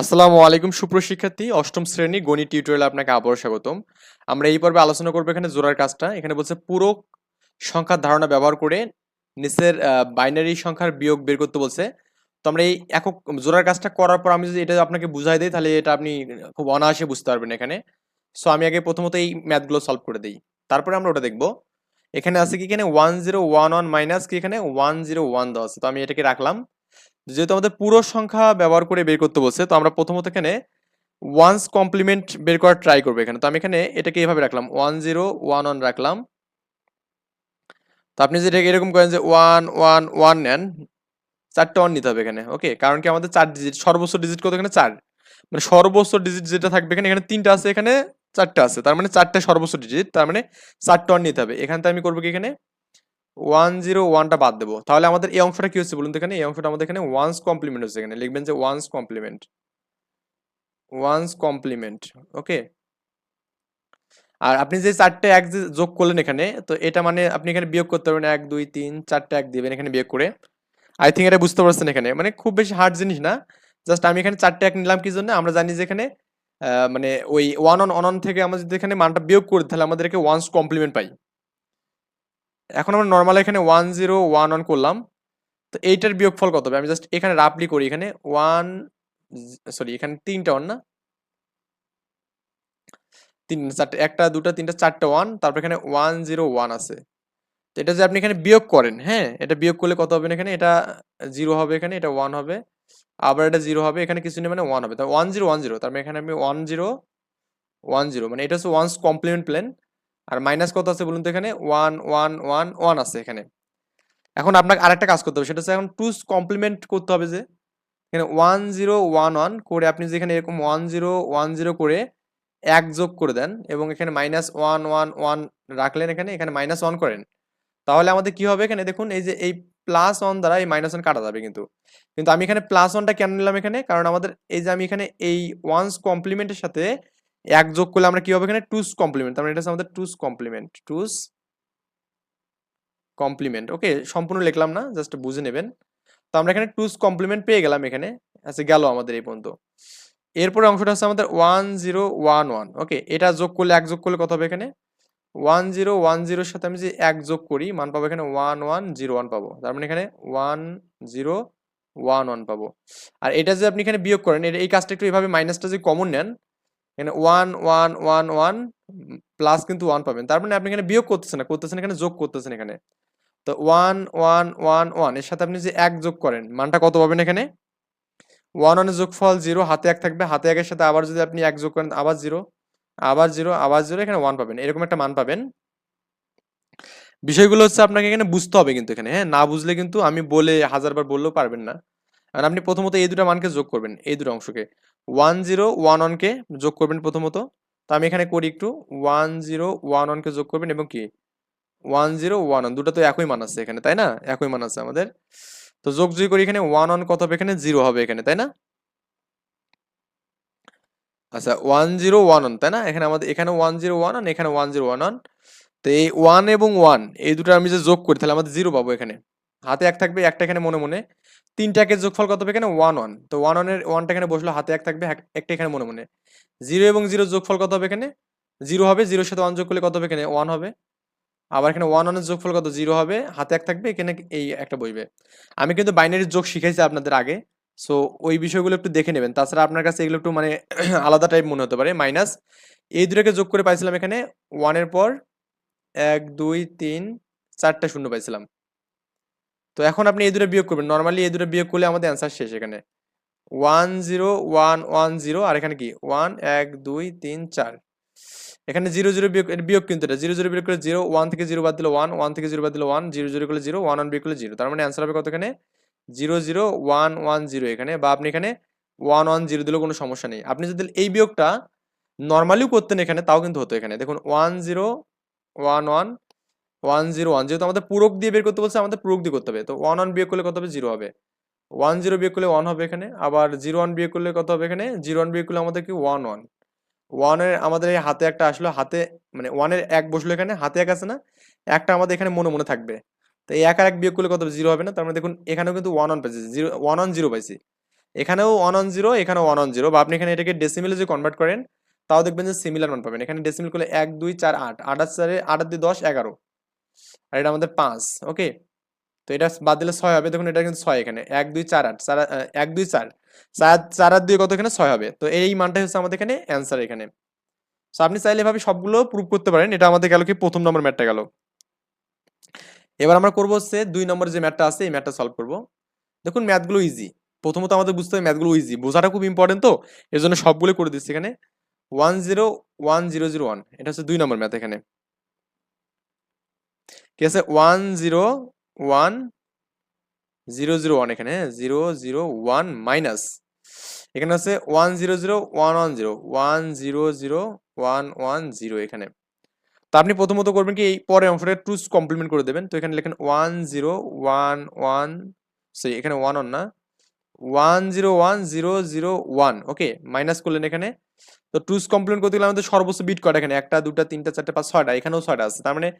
আসসালামু আলাইকুম সুপ্রশিক্ষার্থী অষ্টম শ্রেণি গণিত টিউটোরিয়ালে আপনাকে আবারও স্বাগতম। আমরা এই পর্বে আলোচনা করব এখানে জোড়ার কাজটা। এখানে বলছে পূরক সংখ্যার ধারণা ব্যবহার করে নিচের বাইনারি সংখ্যার বিয়োগ বের করতে বলছে। তো আমরা এই একক জোড়ার কাজটা করার পর আমি যদি এটা আপনাকে বুঝাই দিই, তাহলে এটা আপনি খুব অনায়াসে বুঝতে পারবেন এখানে। সো আমি আগে প্রথমত এই ম্যাথগুলো সলভ করে দিই। তারপরে আমরা ওটা দেখব। এখানে আছে কি এখানে one zero one one minus কি এখানে? ওয়ান জিরো ওয়ান দেওয়া আছে। তো আমি এটাকে রাখলাম। যেহেতু আমাদের পুরো সংখ্যা ব্যবহার করে বের করতে বলছে, তো আমরা প্রথমত এখানে ওয়ান্স কমপ্লিমেন্ট বের করার ট্রাই করব এখানে। তো আমি এখানে এটাকে এভাবে রাখলাম ওয়ান জিরো ওয়ান ওয়ান রাখলাম। তো আপনি যদি এরকম করেন যে ওয়ান ওয়ান ওয়ান নেন, চারটে ওয়ান নিতে হবে এখানে ওকে কারণ কি আমাদের চার ডিজিট সর্বোচ্চ ডিজিট কত এখানে? চার। মানে সর্বোচ্চ ডিজিট যেটা থাকবে এখানে এখানে তিনটা আছে, এখানে চারটা আছে। তার মানে চারটে সর্বোচ্চ ডিজিট তার মানে চারটে ওয়ান নিতে হবে। এখান আমি করব কি এখানে? ওয়ান জিরো ওয়ানটা বাদ দেবো। তাহলে আমাদের এই অংশটা কি হচ্ছে বলুন তো এখানে? এই অংশটা আমাদের এখানে ওয়ান্স কমপ্লিমেন্ট হচ্ছে এখানে। লিখবেন যে one's complement one's complement okay আর আপনি যে চারটে এক যে যোগ করলেন এখানে, তো এটা মানে আপনি এখানে বিয়োগ করতে পারবেন এক, দুই, তিন, চারটে এক দিবেন এখানে বিয়োগ করে। আই থিঙ্ক এটা বুঝতে পারছেন এখানে। মানে খুব বেশি হার্ড জিনিস না। জাস্ট আমি এখানে চারটে এক নিলাম কি জন্য? আমরা জানি যে এখানে মানে ওই ওয়ান অন অন থেকে আমরা যদি এখানে মানটা বিয়োগ করি, তাহলে আমাদেরকে ওয়ান্স কমপ্লিমেন্ট পাই। এখন আমরা নর্মাল এখানে ওয়ান জিরো ওয়ান ওয়ান করলাম। তো এইটার বিয়োগফল কত হবে? আমি জাস্ট এখানে রাফলি করি, এখানে ওয়ান সরি এখানে তিনটা ওয়ান না? তিন চারটে একটা, দুটা, তিনটা, চারটে ওয়ান তারপর এখানে ওয়ান জিরো ওয়ান আছে। তো এটা যে আপনি এখানে বিয়োগ করেন হ্যাঁ এটা বিয়োগ করলে কত হবে না এখানে? এটা জিরো হবে এখানে, এটা ওয়ান হবে। আবার এটা জিরো হবে, এখানে কিছু নেই মানে ওয়ান হবে। তো ওয়ান জিরো ওয়ান জিরো তার মানে এখানে আমি ওয়ান জিরো ওয়ান জিরো মানে এটা হচ্ছে ওয়ান্স কমপ্লিমেন্ট প্লেন আর মাইনাস কত আছে বলুন তো এখানে? ওয়ান ওয়ান ওয়ান ওয়ান আছে এখানে। এখন আপনাকে আরেকটা কাজ করতে হবে, সেটা হচ্ছে এখন টুস কমপ্লিমেন্ট করতে হবে যে, এখানে ওয়ান জিরো ওয়ান ওয়ান করে আপনি যেখানে এরকম ওয়ান জিরো ওয়ান জিরো করে এক যোগ করে দেন এবং এখানে মাইনাস ওয়ান ওয়ান ওয়ান রাখলেন এখানে এখানে মাইনাস ওয়ান করেন। তাহলে আমাদের কি হবে এখানে? দেখুন, এই যে এই প্লাস ওয়ান দ্বারা এই মাইনাস ওয়ান কাটা যাবে কিন্তু। কিন্তু আমি এখানে প্লাস ওয়ানটা কেন নিলাম এখানে? কারণ আমাদের এই যে আমি এখানে এই ওয়ান্স কমপ্লিমেন্টের সাথে এক যোগ করলে আমরা কি হবে এখানে? টুস কমপ্লিমেন্ট। তার মানে এটা আমাদের টুস কমপ্লিমেন্ট। টুস কমপ্লিমেন্ট। ওকে, সম্পূর্ণ লিখলাম না, জাস্ট বুঝে নেবেন। তো আমরা এখানে টুস কমপ্লিমেন্ট পেয়ে গেলাম এখানে। আচ্ছা গেল আমাদের এই পর্যন্ত। এরপরে অংশটা হচ্ছে আমাদের one zero one one. Okay, এটা যোগ করলে এক যোগ করলে কত হবে এখানে? ওয়ান জিরো ওয়ান জিরোর সাথে আমি যে এক যোগ করি, মান পাবো এখানে ওয়ান ওয়ান জিরো ওয়ান পাবো। তার মানে এখানে ওয়ান জিরো ওয়ান ওয়ান পাবো। আর এটা যে আপনি এখানে বিয়োগ করেন এই কাজটা একটু এইভাবে মাইনাসটা যদি কমন নেন এখানে one one one one plus কিন্তু ওয়ান পাবেন। তার মানে আপনি এখানে বিয়োগ করতেছেন না, করতেছেন এখানে যোগ করতেছেন এখানে। তো ওয়ান ওয়ান ওয়ান ওয়ানের সাথে আপনি যে এক যোগ করেন, মানটা কত পাবেন এখানে? ওয়ান ওয়ানের যোগফল জিরো হাতে এক থাকবে, হাতে একের সাথে আবার যদি আপনি এক যোগ করেন, আবার জিরো আবার জিরো আবার জিরো এখানে ওয়ান পাবেন। এরকম একটা মান পাবেন। বিষয়গুলো হচ্ছে আপনাকে এখানে বুঝতে হবে কিন্তু এখানে হ্যাঁ? না বুঝলে কিন্তু আমি বলে হাজারবার বললেও পারবেন না। আর আপনি প্রথমত এই দুটো মানকে যোগ করবেন, এই দুটো অংশকে। ওয়ান জিরো ওয়ান ওয়ানকে যোগ করবেন প্রথমত। তো আমি এখানে করি একটু। ওয়ান জিরো ওয়ান ওয়ানকে যোগ করবেন এবং কি? ওয়ান জিরো ওয়ান ওয়ান দুটো তো একই মান আছে এখানে, তাই না? একই মান আছে আমাদের। তো যোগ যদি করি এখানে ওয়ান ওয়ান কত হবে? এখানে জিরো হবে এখানে, তাই না? আচ্ছা ওয়ান জিরো ওয়ান ওয়ান তাই না? এখানে আমাদের, এখানে ওয়ান জিরো ওয়ান ওয়ান এখানে ওয়ান জিরো ওয়ান ওয়ান তো এই ওয়ান এবং ওয়ান এই দুটো আমি যে যোগ করি, তাহলে আমাদের জিরো পাবো এখানে। হাতে এক থাকবে, একটা এখানে মনে মনে। তিনটাকে যোগফল কত হবে এখানে? ওয়ান ওয়ান তো ওয়ান ওয়ানের ওয়ানটা এখানে বসল, হাতে এক থাকবে এক- একটা এখানে মনে মনে। জিরো এবং জিরো যোগফল কত হবে এখানে? জিরো হবে জিরোর সাথে ওয়ান যোগ করলে কত হবে এখানে? ওয়ান হবে। আবার এখানে ওয়ান ওয়ানের যোগফল কত? জিরো হবে, হাতে এক থাকবে, এখানে এই একটা বইবে। আমি কিন্তু বাইনারির যোগ শিখেছি আপনাদের আগে। সো ওই বিষয়গুলো একটু দেখে নেবেন। তাছাড়া আপনার কাছে এগুলো একটু মানে আলাদা টাইপ মনে হতে পারে। মাইনাস এই দুটোকে যোগ করে পাইছিলাম এখানে। ওয়ানের পর এক, দুই, তিন, চারটা শূন্য পাইছিলাম। তো এখন আপনি এই দুটো বিয়োগ করবেন। নর্মালি এই দুটো বিয়োগ করলে আমাদের অ্যান্সার শেষ এখানে। One zero one one zero আর এখানে কি? ওয়ান এক, দুই, তিন, চার। এখানে জিরো জিরো বিয়োগ বিয়োগ কিন্তু এটা। জিরো জিরো বিয়োগ করে জিরো ওয়ান থেকে জিরো বাদ দিলে ওয়ান ওয়ান থেকে জিরো বাদ দিলে ওয়ান জিরো জিরো করলে জিরো ওয়ান ওয়ান বিয়োগ করলে জিরো তার মানে অ্যান্সার হবে কত এখানে? Zero zero one one zero এখানে। বা আপনি এখানে ওয়ান ওয়ান জিরো দিলেও কোনো সমস্যা নেই। আপনি যদি এই বিয়োগটা নর্মালিও করতেন এখানে, তাও কিন্তু হতো এখানে। দেখুন one zero one one one zero one যেহেতু আমাদের পূরক দিয়ে বের করতে বলছে, আমাদের পূরক দিয়ে করতে হবে। তো ওয়ান ওয়ান বিয়োগ করলে কত হবে? জিরো হবে। ওয়ান জিরো বিয়োগ করলে ওয়ান হবে এখানে। আবার জিরো ওয়ান বিয়োগ করলে কত হবে এখানে? জিরো ওয়ান বিয়োগ করলে আমাদের কি? ওয়ান ওয়ান ওয়ানের আমাদের এই হাতে একটা আসলো, হাতে মানে ওয়ানের এক বসল এখানে, হাতে এক আছে না? একটা আমাদের এখানে মনে মনে থাকবে। তো এই এক আর এক বিয়োগ করলে কত হবে? জিরো হবে না। তার মানে দেখুন, এখানেও কিন্তু ওয়ান ওয়ান পাইছি। জিরো ওয়ান ওয়ান জিরো পাইছি। এখানেও ওয়ান ওয়ান জিরো এখানেও ওয়ান ওয়ান জিরো বা আপনি এখানে এটাকে ডেসিমিলে যদি কনভার্ট করেন, তাও দেখবেন যে সিমিলার মান পাবেন। এখানে ডেসিমিল করলে এক, দুই, চার, আট। আট চারে, আট দুই, দশ, এগারো। আর এটা আমাদের পাঁচ ওকে তো এটা বাদ দিলে ছয় হবে। দেখুন, এটা কিন্তু ছয় এখানে। এক, দুই, চার, আট। চার এক, দুই, চার। চার চার আর দুই কত এখানে? ছয় হবে। তো এই মানটাই হচ্ছে আমাদের এখানে অ্যান্সার এখানে। তো আপনি চাইলে এভাবে সবগুলো প্রুভ করতে পারেন। এটা আমাদের গেল কি? প্রথম নম্বর ম্যাটটা গেল। এবার আমরা করব হচ্ছে দুই নম্বর যে ম্যাটটা আছে, এই ম্যাটটা সলভ করব। দেখুন ম্যাথগুলো ইজি প্রথমত আমাদের বুঝতে হবে ম্যাথগুলো ইজি বোঝাটা খুব ইম্পর্টেন্ট তো। এর জন্য সবগুলো করে দিচ্ছি এখানে। One zero one zero zero one এটা হচ্ছে দুই নম্বর ম্যাথ এখানে। ঠিক আছে? One zero one zero zero one এখানে, জিরো জিরো ওয়ান মাইনাস। এখানে আছে one zero zero one one zero one zero zero one one zero এখানে। তো আপনি প্রথমত করবেন কি, এই পরে অংশটা টুস কমপ্লিমেন্ট করে দেবেন। তো এখানে লেখেন one zero one one, sorry, এখানে ওয়ান ওয়ান না, one zero one zero zero one, okay, minus করলেন এখানে। তো টুস কমপ্লিমেন্ট করতে গেলে আমাদের সর্বোচ্চ বিট কয়টা এখানে? একটা, দুটা, তিনটা, চারটা, পাঁচ, ছয়টা, এখানেও ছয়টা আছে। তার মানে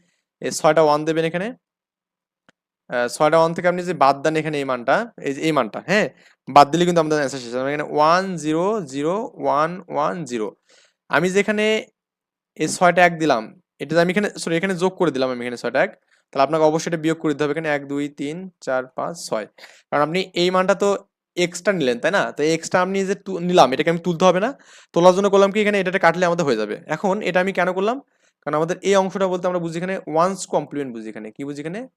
এই ছয়টা ওয়ান দেবেন এখানে। ছয়টা ওয়ান থেকে আপনি যে বাদ দেন এখানে এই মানটা, এই যে, এই মানটা হ্যাঁ? বাদ দিলে কিন্তু আমাদের অ্যান্সার শেষ এখানে one zero zero one one zero আমি যেখানে এই ছয়টা এক দিলাম, এটা আমি এখানে সরি এখানে যোগ করে দিলাম আমি এখানে ছয়টা এক, তাহলে আপনাকে অবশ্যই এটা বিয়োগ করে দিতে হবে এখানে এক, দুই, তিন, চার, পাঁচ, ছয়। কারণ আপনি এই মানটা তো এক্সট্রা নিলেন, তাই না? তো এক্সট্রা আমি যে নিলাম, এটাকে আমি তুলতে হবে না। তোলার জন্য করলাম কি? এখানে এটাতে কাটলে আমাদের হয়ে যাবে। এখন এটা আমি কেন করলাম? কারণ আমাদের এই অংশটা বলতে আমরা বুঝি এখানে ওয়ান্স কমপ্লিমেন্ট বুঝি এখানে। কি বুঝি এখানে?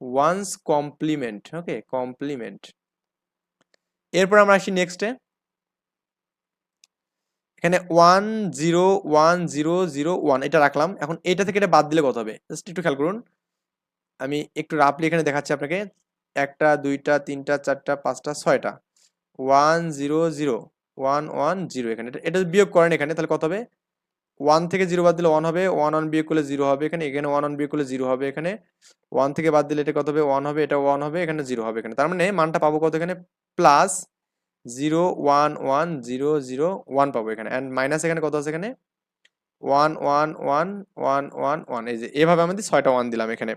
ওয়ান্স কমপ্লিমেন্ট ওকে কমপ্লিমেন্ট এরপর আমরা আসি নেক্সটে এখানে one zero one zero zero one এটা রাখলাম। এখন এটা থেকে এটা বাদ দিলে কত হবে? জাস্ট একটু খেয়াল করুন। আমি একটু রাফলি এখানে দেখাচ্ছি আপনাকে। একটা, দুইটা, তিনটা, চারটা, পাঁচটা, ছয়টা। One zero zero one one zero এখানে। এটা- বিয়োগ করেন এখানে, তাহলে কত হবে? ওয়ান থেকে জিরো বাদ দিলে ওয়ান হবে ওয়ান ওয়ান বিয়োগ করলে জিরো হবে এখানে এখানে ওয়ান ওয়ান বিয়োগ করলে জিরো হবে এখানে ওয়ান থেকে বাদ দিলে এটা কত হবে? ওয়ান হবে, এটা ওয়ান হবে, এখানে জিরো হবে এখানে। তার মানে মানটা পাবো কত এখানে? Plus zero one one zero zero one পাবো এখানে। অ্যান্ড মাইনাস এখানে কত আছে এখানে? One one one one one one এই যে এভাবে আমাদের ছয়টা ওয়ান দিলাম এখানে।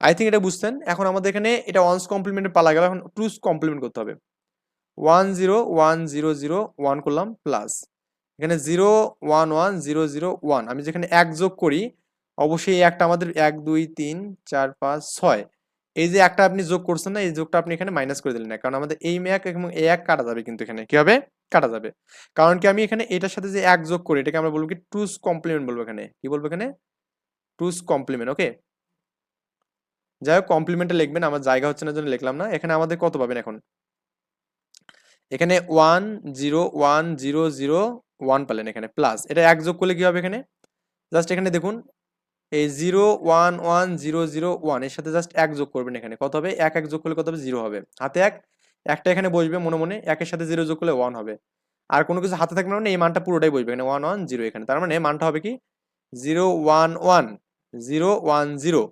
আই থিঙ্ক এটা বুঝতেন। এখন আমাদের এখানে এটা ওয়ান্স কমপ্লিমেন্টের পালা গেল। এখন টুস কমপ্লিমেন্ট করতে হবে। One zero one zero zero one করলাম প্লাস এখানে zero one one zero zero one আমি যেখানে এক যোগ করি, অবশ্যই এই একটা আমাদের এক, দুই, তিন, চার, পাঁচ, ছয়। এই যে একটা আপনি যোগ করছেন না, এই যোগটা আপনি এখানে মাইনাস করে দিলেন না। কারণ আমাদের এই এক এবং এই এক কাটা যাবে কিন্তু এখানে। কি হবে? কাটা যাবে। কারণ কি আমি এখানে এটার সাথে যে এক যোগ করি, এটাকে আমরা বলব কি টুস কমপ্লিমেন্ট বলব এখানে। কি বলব এখানে? টুস কমপ্লিমেন্ট ওকে যাই হোক কমপ্লিমেন্টে লিখবেন, আমার জায়গা হচ্ছে না জন্য লিখলাম না। এখানে আমাদের কত পাবেন এখন? এখানে one zero one zero zero one পেলেন এখানে প্লাস এটা এক যোগ করলে কি হবে এখানে? জাস্ট এখানে দেখুন, এই zero one one zero zero ওয়ানের সাথে জাস্ট এক যোগ করবেন এখানে। কত হবে? এক এক যোগ করলে কত হবে? জিরো হবে। হাতে এক, একটা এখানে বসবে মনে মনে, একের সাথে জিরো যোগ করলে ওয়ান হবে। আর কোনো কিছু হাতে থাকবে মানে এই মানটা পুরোটাই বসবে এখানে ওয়ান ওয়ান জিরো এখানে। তার মানে মানটা হবে কি? Zero one one zero one zero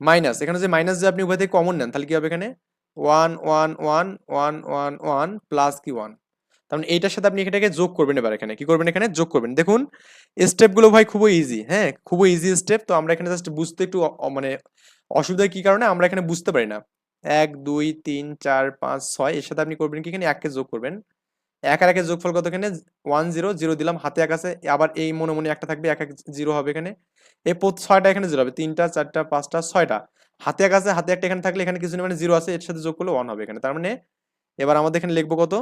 minus এখানে যে মাইনাস যে আপনি উভয় থেকে কমন নেন, তাহলে কি হবে এখানে? One one one one one one plus কি ওয়ান তার মানে এইটার সাথে আপনি এটাকে যোগ করবেন এবার এখানে। কি করবেন এখানে? যোগ করবেন। দেখুন স্টেপগুলো ভাই খুবই ইজি হ্যাঁ? খুবই ইজি স্টেপ তো আমরা এখানে জাস্ট বুঝতে একটু মানে অসুবিধা কি কারণে আমরা এখানে বুঝতে পারি না। এক, দুই, তিন, চার, পাঁচ, ছয়, এর সাথে আপনি করবেন কি এখানে? এককে যোগ করবেন। এক আর একের যোগফল কত এখানে? ওয়ান জিরো জিরো দিলাম, হাতে এক আছে। আবার এই মনে মনে একটা থাকবে, এক এক জিরো হবে এখানে। এই ছয়টা এখানে জিরো হবে। তিনটা, চারটা, পাঁচটা, ছয়টা। হাতে এক আছে, হাতে একটা এখানে থাকলে এখানে কিছু মানে জিরো আছে, এর সাথে যোগ করলে ওয়ান হবে এখানে। তার মানে এবার আমাদের এখানে লিখব কত?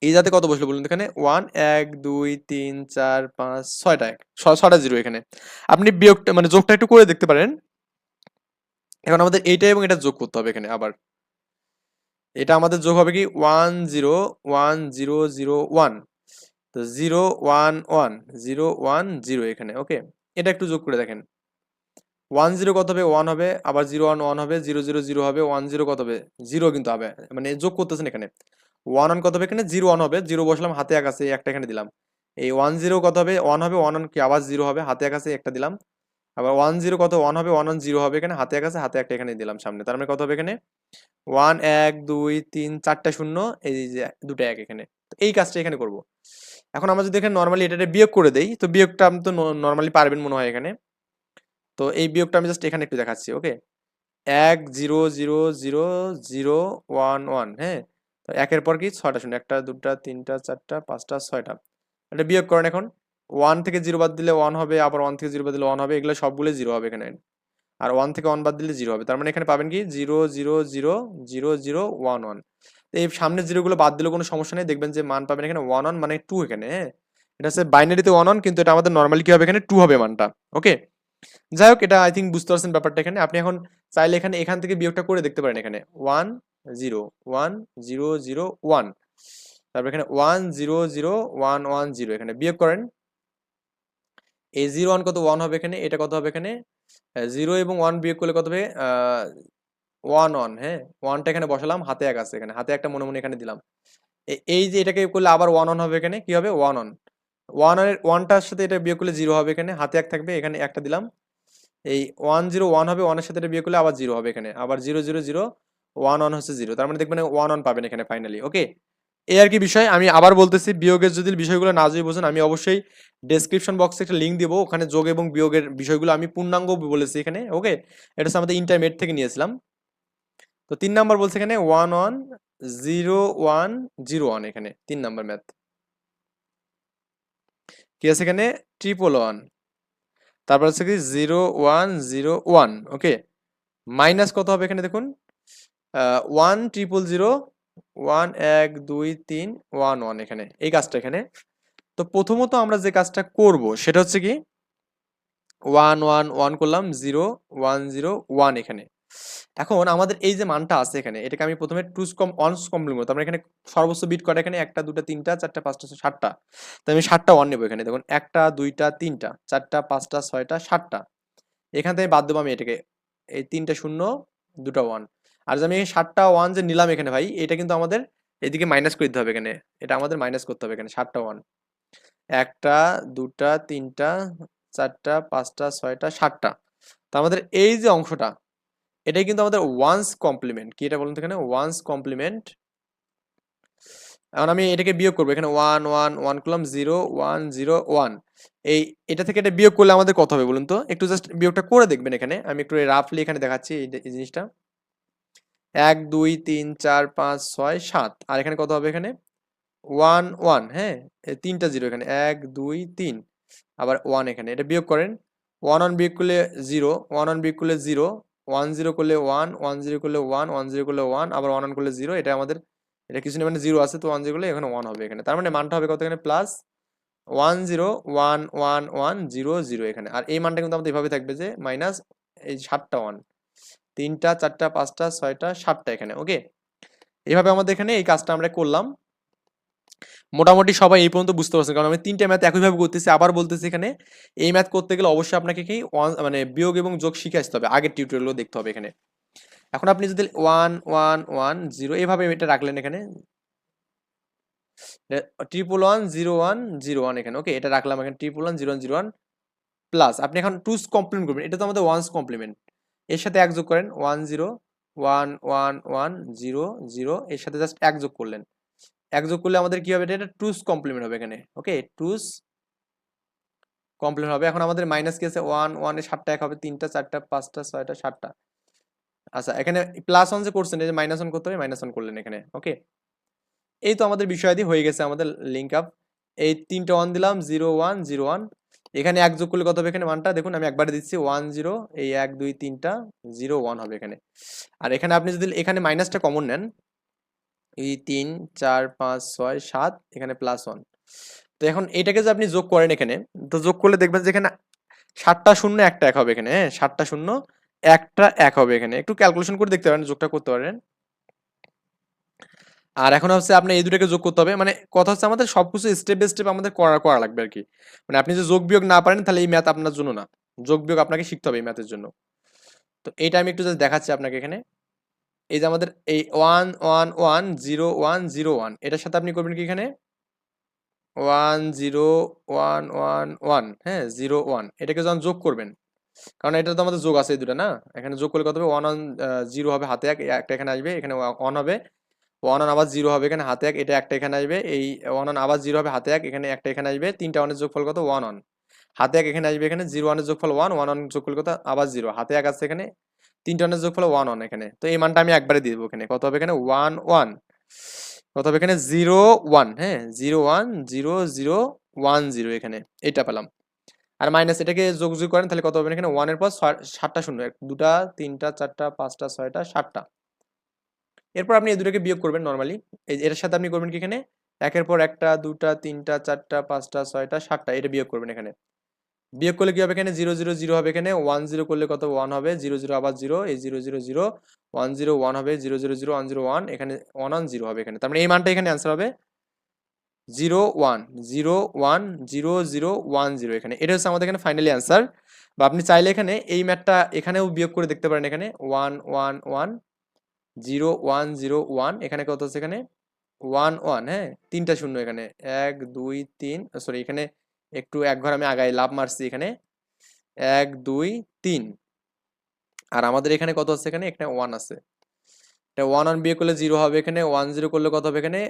এই যাতে কত বসল বলুন এখানে? ওয়ান এক, দুই, তিন, চার, পাঁচ, ছয়টা এক। ছ- ছয়টা জিরো এখানে। আপনি বিয়োগটা মানে যোগটা একটু করে দেখতে পারেন। এখন আমাদের এইটা এবং এটা যোগ করতে হবে এখানে আবার। এটা আমাদের যোগ হবে কি? One zero one zero zero one তো zero one one zero one zero এখানে ওকে এটা একটু যোগ করে দেখেন। ওয়ান জিরো কত হবে? ওয়ান হবে। আবার জিরো ওয়ান ওয়ান হবে। জিরো জিরো জিরো হবে। ওয়ান জিরো কত হবে? জিরো কিন্তু হবে। মানে যোগ করতেছেন এখানে। ওয়ান ওয়ান কত হবে এখানে? জিরো ওয়ান হবে। জিরো বসলাম, হাতে আছে একটা এখানে দিলাম। এই ওয়ান জিরো কত হবে? ওয়ান হবে ওয়ান ওয়ান কি? আবার জিরো হবে, হাতে আছে একটা দিলাম। আবার ওয়ান জিরো কত? ওয়ান হবে ওয়ান ওয়ান জিরো হবে এখানে। হাতে আছে হাতে একটা এখানে দিলাম সামনে। তার মানে কত হবে এখানে? ওয়ান এক, দুই, তিন, চারটা শূন্য। এই যে দুটো এক এখানে। তো এই কাজটা এখানে করব। এখন আমরা যদি এখানে নর্মালি এটা বিয়োগ করে দেই, তো বিয়োগটা আমি তো নর্মালি পারবেন মনে হয় এখানে। তো এই বিয়োগটা আমি জাস্ট এখানে একটু দেখাচ্ছি ওকে এক zero zero zero zero one one হ্যাঁ? একের পর কি ছয়টা শূন্য, একটা, দুটা, তিনটা, চারটা, পাঁচটা, ছয়টা। এটা বিয়োগ করেন এখন। ওয়ান থেকে জিরো বাদ দিলে ওয়ান হবে, আবার ওয়ান থেকে জিরো বাদ দিলে ওয়ান হবে, এগুলো সবগুলো জিরো হবে এখানে। আর ওয়ান থেকে ওয়ান বাদ দিলে জিরো হবে। তার মানে এখানে পাবেন কি? Zero zero zero zero zero one one এই সামনের জিরোগুলো বাদ দিলে কোনো সমস্যা নেই, দেখবেন যে মান পাবেন এখানে ওয়ান ওয়ান মানে টু এখানে হ্যাঁ? এটা হচ্ছে বাইনারিতে ওয়ান ওয়ান কিন্তু এটা আমাদের নর্মালি কি হবে? এখানে টু হবে মানটা। ওকে যাই হোক, এটা আই থিঙ্ক বুঝতে পারছেন ব্যাপারটা এখানে। আপনি এখন চাইলে এখানে এখান থেকে বিয়োগটা করে দেখতে পারেন এখানে। One zero, one, zero zero, one. তারপর এখানে one, zero zero, one one, zero. এখানে বিয়োগ করেন। এই জিরো, ওয়ান কত? ওয়ান হবে এখানে। এটা কত হবে এখানে? জিরো এবং ওয়ান বিয়োগ করলে কত হবে? ওয়ান ওয়ান হ্যাঁ? ওয়ানটা এখানে বসালাম, হাতে এক আছে এখানে। হাতে একটা মনে মনে এখানে দিলাম। এই যে এটাকে করলে আবার ওয়ান ওয়ান হবে এখানে, কি হবে? One one. ওয়ান ওয়ানটার সাথে এটা বিয়োগ করলে জিরো হবে এখানে। হাতে এক থাকবে, এখানে একটা দিলাম। এই ওয়ান, জিরো, ওয়ান হবে, ওয়ানের সাথে এটা বিয়োগ করলে আবার জিরো হবে এখানে। আবার zero zero zero one one হচ্ছে জিরো তার মানে দেখবেন ওয়ান ওয়ান পাবেন এখানে ফাইনালি ওকে এই আর কি বিষয়, আমি আবার বলতেছি, বিয়োগের যদি বিষয়গুলো না যদি বোঝেন, আমি অবশ্যই ডেসক্রিপশন বক্সে একটা লিঙ্ক দিব, ওখানে যোগ এবং বিয়োগের বিষয়গুলো আমি পূর্ণাঙ্গ বলেছি এখানে ওকে এটা হচ্ছে আমাদের ইন্টারমিডিয়েট থেকে নিয়েছিলাম। তো তিন নাম্বার বলছে এখানে one one zero one zero one এখানে, তিন নাম্বার ম্যাথ কি আছে এখানে? ট্রিপল ওয়ান তারপর হচ্ছে কি? Zero one zero one okay minus কত হবে এখানে দেখুন? ওয়ান ট্রিপল জিরো ওয়ান এক, দুই, তিন ওয়ান ওয়ান এখানে, এই কাজটা এখানে। তো প্রথমত আমরা যে কাজটা করব, সেটা হচ্ছে কি ওয়ান ওয়ান ওয়ান করলাম জিরো ওয়ান জিরো ওয়ান এখানে। এখন আমাদের এই যে মানটা আছে এখানে, এটাকে আমি প্রথমে টুস কম ওয়ানস কমপ্লিট করব আমরা এখানে সর্বোচ্চ বিট করা এখানে? একটা, দুটা, তিনটা, চারটা, পাঁচটা সাতটা। তো আমি সাতটা ওয়ান নেব এখানে। দেখুন, একটা, দুইটা, তিনটা, চারটা, পাঁচটা, ছয়টা, সাতটা। এখান থেকে বাদ দেবো আমি এটাকে। এই তিনটা শূন্য, দুটা ওয়ান আর যে আমি সাতটা ওয়ান যে নিলাম এখানে ভাই, এটা কিন্তু আমাদের এদিকে মাইনাস করে দিতে হবে এখানে। এটা আমাদের মাইনাস করতে হবে এখানে, সাতটা ওয়ান একটা, দুটা, তিনটা, চারটা, পাঁচটা, ছয়টা, সাতটা। তো আমাদের এই যে অংশটা, এটাই কিন্তু আমাদের ওয়ান্স কমপ্লিমেন্ট কি এটা বলুন তো এখানে? ওয়ান্স কমপ্লিমেন্ট এখন আমি এটাকে বিয়োগ করব। এখানে ওয়ান ওয়ান ওয়ান করলাম জিরো ওয়ান জিরো ওয়ান এই, এটা থেকে এটা বিয়োগ করলে আমাদের কত হবে বলুন তো? একটু জাস্ট বিয়োগটা করে দেখবেন এখানে। আমি একটু রাফলি এখানে দেখাচ্ছি এই জিনিসটা। এক, দুই, তিন, চার, পাঁচ, ছয়, সাত। আর এখানে কত হবে এখানে? ওয়ান ওয়ান হ্যাঁ? তিনটা জিরো এখানে। এক, দুই, তিন। আবার ওয়ান এখানে। এটা বিয়োগ করেন। ওয়ান ওয়ান বিয়োগ করলে জিরো। ওয়ান ওয়ান বিয়োগ করলে জিরো। ওয়ান, জিরো করলে ওয়ান। ওয়ান, জিরো করলে ওয়ান। ওয়ান, জিরো করলে ওয়ান। আবার ওয়ান ওয়ান করলে জিরো। এটা আমাদের এটা কিছু মানে জিরো আছে তো ওয়ান, জিরো করলে এখানে ওয়ান হবে এখানে। তার মানে মানটা হবে কত এখানে? Plus one, zero, one one one, zero zero এখানে। আর এই মানটা কিন্তু আমাদের এভাবে থাকবে যে মাইনাস এই সাতটা ওয়ান। তিনটা, চারটা, পাঁচটা, ছয়টা, সাতটা এখানে ওকে এভাবে আমাদের এখানে এই কাজটা আমরা করলাম। মোটামুটি সবাই এই পর্যন্ত বুঝতে পারছেন, কারণ আমি তিনটা ম্যাথ একইভাবে করতেছি, আবার বলতেছি এখানে, এই ম্যাথ করতে গেলে অবশ্যই আপনাকে কি মানে বিয়োগ এবং যোগ শিখে আসতে হবে, আগের টিউটোরিয়ালগুলো দেখতে হবে এখানে। এখন আপনি যদি ওয়ান ওয়ান ওয়ান জিরো এইভাবে এটা রাখলেন এখানে। Triple one zero one zero one এখানে ওকে এটা রাখলাম এখানে triple one zero one zero one plus আপনি এখন টুস কমপ্লিমেন্ট করবেন, এটা তো আমাদের ওয়ান্স কমপ্লিমেন্ট এর সাথে এক যোগ করেন one zero one one one zero zero এর সাথে জাস্ট এক যোগ করলেন। এক যোগ করলে আমাদের কি হবে? এটা টুস কমপ্লিমেন্ট হবে এখানে ওকে টুস কমপ্লিমেন্ট হবে। এখন আমাদের মাইনাস কি আছে? ওয়ান ওয়ানে সাতটা এক হবে, তিনটা, চারটা, পাঁচটা, ছয়টা, সাতটা। আচ্ছা এখানে প্লাস ওয়ান যে করছেন, এই যে মাইনাস ওয়ান করতে হবে মাইনাস ওয়ান করলেন এখানে ওকে এই তো আমাদের বিষয়াদি হয়ে গেছে আমাদের লিঙ্ক আপ এই তিনটা ওয়ান দিলাম জিরো ওয়ান জিরো ওয়ান এখানে এক যোগ করলে কত হবে এখানে মানটা দেখুন, আমি একবারে দিচ্ছি, ওয়ান জিরো, এই এক, দুই, তিনটা, জিরো, ওয়ান হবে এখানে। আর এখানে আপনি যদি, এখানে মাইনাসটা কমন নেন, এই তিন, চার, পাঁচ, ছয়, সাত, এখানে প্লাস ওয়ান তো এখন এটাকে যে আপনি যোগ করেন এখানে, তো যোগ করলে দেখবেন যে এখানে সাতটা শূন্য, একটা এক হবে এখানে হ্যাঁ সাতটা শূন্য, একটা এক হবে এখানে। একটু ক্যালকুলেশন করে দেখতে পারেন, যোগটা করতে পারেন। আর এখন হচ্ছে আপনি এই দুটাকে যোগ করতে হবে। মানে কথা হচ্ছে আমাদের সবকিছু স্টেপ বাই স্টেপ আমাদের করা করা লাগবে আর কি মানে আপনি যে যোগ বিয়োগ না পারেন তাহলে এই ম্যাথ আপনার জন্য না। যোগ বিয়োগ আপনাকে শিখতে হবে এই ম্যাথের জন্য। তো এইটা আমি একটু জাস্ট দেখাচ্ছি আপনাকে এখানে। এই যে আমাদের এই one one one zero one zero one এটার সাথে আপনি করবেন কি এখানে? One zero one one one হ্যাঁ জিরো ওয়ান এটাকে যখন যোগ করবেন, কারণ এটা তো আমাদের যোগ আছে এই দুটো না? এখানে যোগ করলে কত হবে? ওয়ান ওয়ান জিরো হবে হাতে এক, একটা এখানে আসবে, এখানে ওয়ান হবে। ওয়ান ওয়ান আবার জিরো হবে এখানে হাতে এক এটা একটা এখানে আসবে এই ওয়ান ওয়ান আবার জিরো হবে হাতে এক এখানে একটা এখানে আসবে তিনটা ওয়ানের যোগফল কত? One one. হাতে এক এখানে আসবে এখানে জিরো ওয়ানের যোগফল ওয়ান ওয়ান ওয়ান যোগফল কত? আবার জিরো। হাতে এক আছে এখানে তিনটা ওয়ানের যোগফল ওয়ান ওয়ান এখানে। তো এই মানটা আমি একবারে দিয়ে দেবো এখানে। কত হবে এখানে? One one. কত হবে এখানে? জিরো ওয়ান হ্যাঁ? Zero one zero zero one zero এখানে। এটা পেলাম। আর মাইনাস এটাকে যোগ যোগ করেন তাহলে কত হবে এখানে? ওয়ানের পর সাতটা শূন্য। এক, দুটা তিনটা চারটা পাঁচটা ছয়টা সাতটা। এরপর আপনি এই দুটোকে বিয়োগ করবেন নর্মালি এর সাথে আপনি করবেন কি এখানে? একের পর একটা, দুটা, তিনটা, চারটা, পাঁচটা, ছয়টা, সাতটা, এটা বিয়োগ করবেন এখানে। বিয়োগ করলে কি হবে এখানে? জিরো জিরো জিরো হবে এখানে। ওয়ান জিরো করলে কত? ওয়ান হবে। জিরো জিরো আবার জিরো এই zero zero zero one zero one হবে। Zero zero zero one zero one এখানে ওয়ান ওয়ান জিরো হবে এখানে। তার মানে এই মানটা এখানে অ্যান্সার হবে। Zero one zero one zero zero one zero এখানে। এটা হচ্ছে আমাদের এখানে ফাইনালি অ্যান্সার বা আপনি চাইলে এখানে এই ম্যাথটা এখানেও বিয়োগ করে দেখতে পারেন এখানে। One one one zero one zero one, এখানে কত হচ্ছে এখানে? ওয়ান ওয়ান হ্যাঁ? তিনটা শূন্য এখানে। এক, দুই, তিন সরি এখানে একটু এক ঘর আমি আগায় লাভ মারছি এখানে। এক, দুই, তিন। আর আমাদের এখানে কত আছে এখানে? এখানে ওয়ান আছে। এটা ওয়ান ওয়ান বিয়ে করলে জিরো হবে এখানে, ওয়ান জিরো করলে কত হবে এখানে?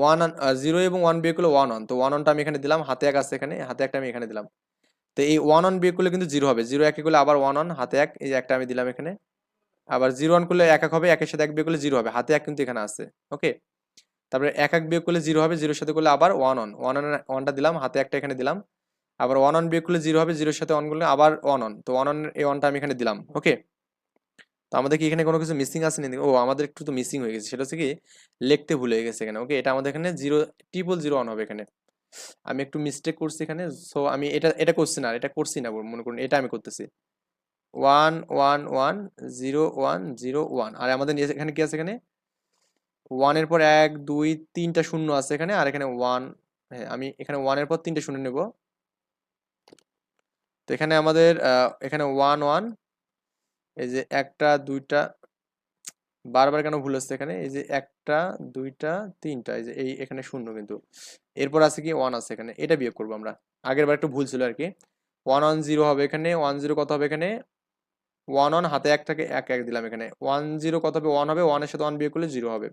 ওয়ান জিরো এবং ওয়ান বিয়ে করলে ওয়ান ওয়ান। তো ওয়ান ওয়ানটা আমি এখানে দিলাম, হাতে এক আছে এখানে, হাতে একটা আমি এখানে দিলাম। তো এই ওয়ান ওয়ান বিয়ে করলে কিন্তু জিরো হবে। জিরো একে করলে আবার ওয়ান ওয়ান, হাতে এক, এই একটা আমি দিলাম এখানে। আবার জিরো ওয়ান করলে এক এক হবে, একের সাথে এক বিয়ে করলে জিরো হবে। হাতে এক কিন্তু এখানে আছে ওকে তারপরে এক এক বিয়োগ করলে জিরো হবে জিরোর সাথে করলে আবার ওয়ান অন ওয়ান অন ওয়ানটা দিলাম, হাতে একটা এখানে দিলাম। আবার ওয়ান অন বিয়োগ করলে জিরো হবে জিরোর সাথে অন করলে আবার ওয়ান অন তো ওয়ান অন এই ওয়ানটা আমি এখানে দিলাম ওকে তো আমাদের কি এখানে কোনো কিছু মিসিং আছে নাকি ও, আমাদের একটু তো মিসিং হয়ে গেছে। সেটা হচ্ছে কি, লিখতে ভুলে গেছে এখানে ওকে এটা আমাদের এখানে জিরো ট্রিপল জিরো অন হবে এখানে। আমি একটু মিস্টেক করছি এখানে সো আমি এটা এটা করছি না এটা করছি না, মনে করুন, এটা আমি করতেছি। One one one zero one zero one. আর আমাদের এখানে কি আছে এখানে? ওয়ানের পর এক, দুই, তিনটা শূন্য আছে এখানে। আর এখানে ওয়ান হ্যাঁ আমি এখানে ওয়ানের পর তিনটা শূন্য নেব। তো এখানে আমাদের এখানে ওয়ান ওয়ান, এই যে একটা, দুইটা, বারবার কেন ভুল হচ্ছে এখানে? এই যে একটা, দুইটা, তিনটা, এই যে এই এখানে শূন্য কিন্তু। এরপর আছে কি? ওয়ান আছে এখানে। এটা বিয়োগ করব আমরা। আগের বার একটু ভুল ছিল আর কি। ওয়ান ওয়ান জিরো হবে এখানে। ওয়ান জিরো কত হবে এখানে? ওয়ান ওয়ান হাতে একটাকে এক এক দিলাম এখানে। ওয়ান জিরো কত হবে? ওয়ান হবে। ওয়ানের সাথে ওয়ান বিয়োগ করলে জিরো হবে।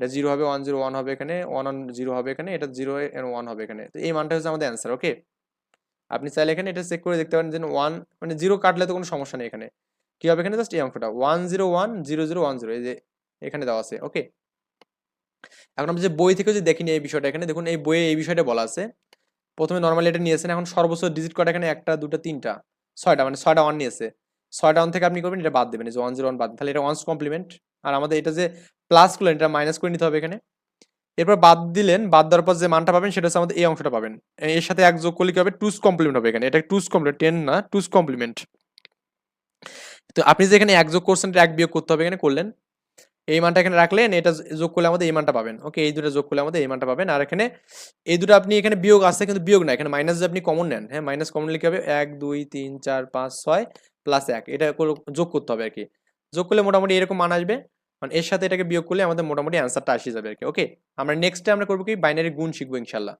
এটা জিরো হবে ওয়ান জিরো ওয়ান হবে এখানে। ওয়ান ওয়ান জিরো হবে এখানে। এটা জিরো ওয়ান হবে এখানে। তো এই মানটা হচ্ছে আমাদের অ্যান্সার ওকে আপনি চাইলে এখানে এটা চেক করে দেখতে পারেন যে ওয়ান মানে জিরো কাটলে তো কোনো সমস্যা নেই এখানে। কি হবে এখানে? জাস্ট এই অঙ্কটা one zero one zero zero one zero এই যে এখানে দেওয়া আছে ওকে এখন আমি যে বই থেকে যদি দেখিনি এই বিষয়টা এখানে, দেখুন এই বইয়ে এই বিষয়টা বলা আছে। প্রথমে নর্মালি এটা নিয়েছেন, এখন সর্বোচ্চ ডিজিট কটা এখানে? একটা, দুটা, তিনটা। ছয়টা মানে ছয়টা ওয়ান নিয়েছে। ছয়টা ওয়ান থেকে আপনি করবেন, এটা বাদ দেবেন। যে ওয়ান জিরো ওয়ান বাদ তাহলে এটা ওয়ান্স কমপ্লিমেন্ট আর আমাদের এটা যে প্লাস করলেন, এটা মাইনাস করে নিতে হবে এখানে। এরপর বাদ দিলেন, বাদ দেওয়ার পর যে মানটা পাবেন, সেটা হচ্ছে আমাদের এই অংশটা পাবেন। এর সাথে এক যোগ করলে কি হবে? টুস কমপ্লিমেন্ট হবে এখানে। এটা টুস কমপ্লিমেন্ট টেন না টুস কমপ্লিমেন্ট তো আপনি যে এখানে এক যোগ করছেন, এটা এক বিয়োগ করতে হবে এখানে, করলেন। এই মানটা এখানে রাখলেন, এটা যোগ করলে আমাদের এই মানটা পাবেন। ওকে এই দুটো যোগ করলে আমাদের এই মানটা পাবেন। আর এখানে এই দুটো আপনি এখানে বিয়োগ আছে কিন্তু বিয়োগ না এখানে মাইনাস যে আপনি কমন নেন হ্যাঁ মাইনাস কমন লিখে হবে? এক, দুই, তিন, চার, পাঁচ, ছয় প্লাস এক। এটা যোগ করতে হবে আর কি যোগ করলে মোটামুটি এরকম মান আসবে। মানে এর সাথে এটাকে বিয়োগ করলে আমাদের মোটামুটি অ্যান্সারটা আসে যাবে আর কি ওকে আমরা নেক্সটে আমরা করব কি? বাইনারি গুণ শিখব ইনশাল্লাহ